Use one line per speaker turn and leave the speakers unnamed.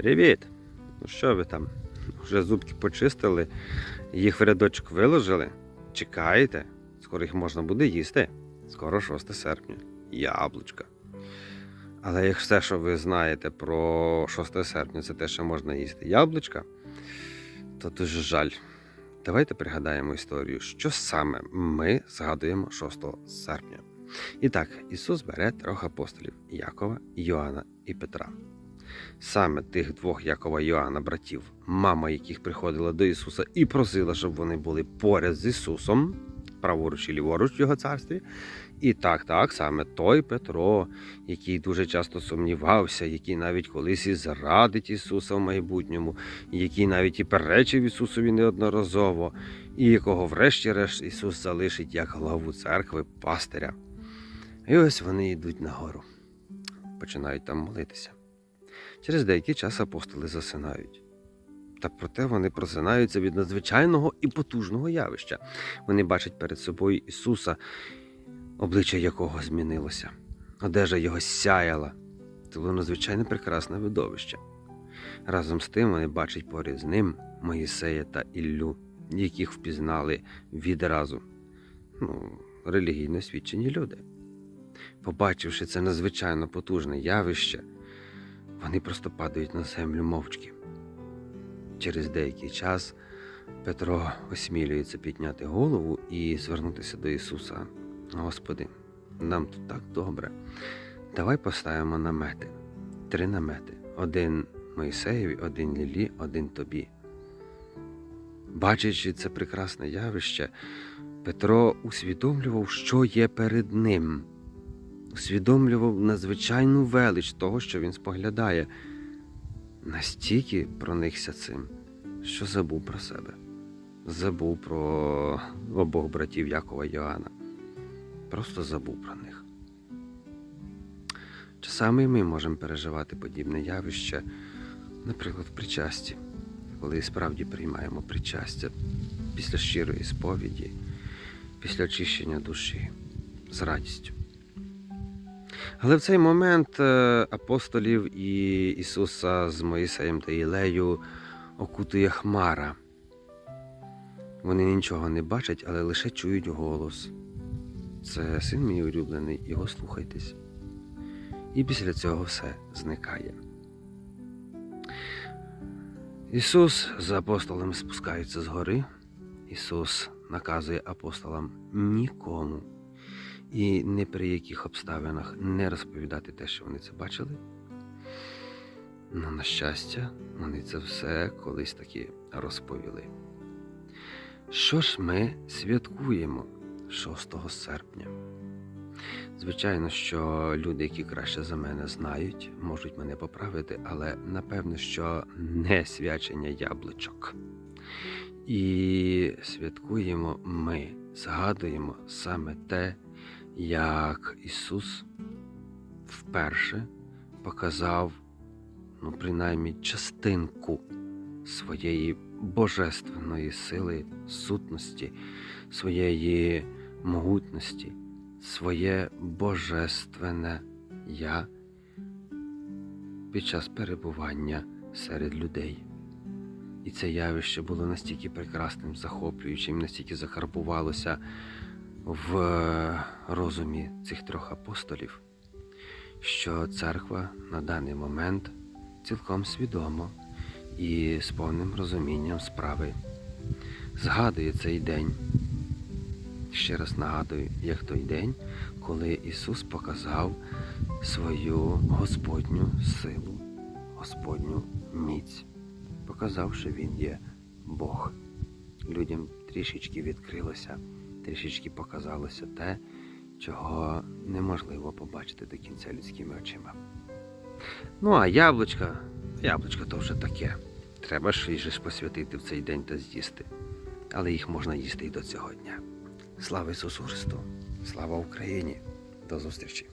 Привіт! Ну що ви там? Вже зубки почистили, їх в рядочок виложили. Чекаєте? Скоро їх можна буде їсти. Скоро 6 серпня. Яблучка. Але як все, що ви знаєте про 6 серпня, це те, що можна їсти яблучка, то дуже жаль. Давайте пригадаємо історію, що саме ми згадуємо 6 серпня. І так, Ісус бере трьох апостолів Якова, Йоанна і Петра. Саме тих двох Якова Йоанна, братів, мама яких приходила до Ісуса і просила, щоб вони були поряд з Ісусом, праворуч і ліворуч в Його царстві. І так, так, саме той Петро, який дуже часто сумнівався, який навіть колись і зрадить Ісуса в майбутньому, який навіть і перечив Ісусові неодноразово, і якого, врешті-решт, Ісус залишить як главу церкви пастиря. І ось вони йдуть нагору, починають там молитися. Через деякий час апостоли засинають. Та проте вони просинаються від надзвичайного і потужного явища. Вони бачать перед собою Ісуса, обличчя якого змінилося, одежа його сяяла. Це було надзвичайно прекрасне видовище. Разом з тим вони бачать поряд з ним Моїсея та Іллю, яких впізнали відразу. Ну, релігійно освічені люди. Побачивши це надзвичайно потужне явище, вони просто падають на землю мовчки. Через деякий час Петро осмілюється підняти голову і звернутися до Ісуса. Господи, нам тут так добре. Давай поставимо намети. Три намети: один Моїсеєві, один Лілі, один тобі. Бачачи це прекрасне явище, Петро усвідомлював, що є перед ним усвідомлював надзвичайну велич того, що він споглядає, настільки проникся цим, що забув про себе, забув про обох братів Якова і Йоанна. Просто забув про них. Часами ми можемо переживати подібне явище, наприклад, в причасті, коли справді приймаємо причастя після щирої сповіді, після очищення душі з радістю. Але в цей момент е, апостолів і Ісуса з Моїсеєм та Ілею окутує хмара. Вони нічого не бачать, але лише чують голос. Це син мій улюблений, його слухайтесь. І після цього все зникає. Ісус з апостолами спускаються з гори. Ісус наказує апостолам нікому і ні при яких обставинах не розповідати те, що вони це бачили. Ну, на щастя, вони це все колись таки розповіли. Що ж ми святкуємо 6 серпня? Звичайно, що люди, які краще за мене знають, можуть мене поправити, але напевно, що не свячення яблучок. І святкуємо ми, згадуємо саме те, як Ісус вперше показав, ну, принаймні, частинку своєї божественної сили, сутності, своєї могутності, своє божественне Я під час перебування серед людей. І це явище було настільки прекрасним, захоплюючим, настільки закарбувалося в розумі цих трьох апостолів, що церква на даний момент цілком свідомо і з повним розумінням справи згадує цей день. Ще раз нагадую, як той день, коли Ісус показав свою Господню силу, Господню міць, показав, що Він є Бог. Людям трішечки відкрилося трішечки показалося те, чого неможливо побачити до кінця людськими очима. Ну, а яблучка, яблучка то вже таке. Треба ж їх же ж посвятити в цей день та з'їсти. Але їх можна їсти і до цього дня. Слава Ісусу Христу! Слава Україні! До зустрічі!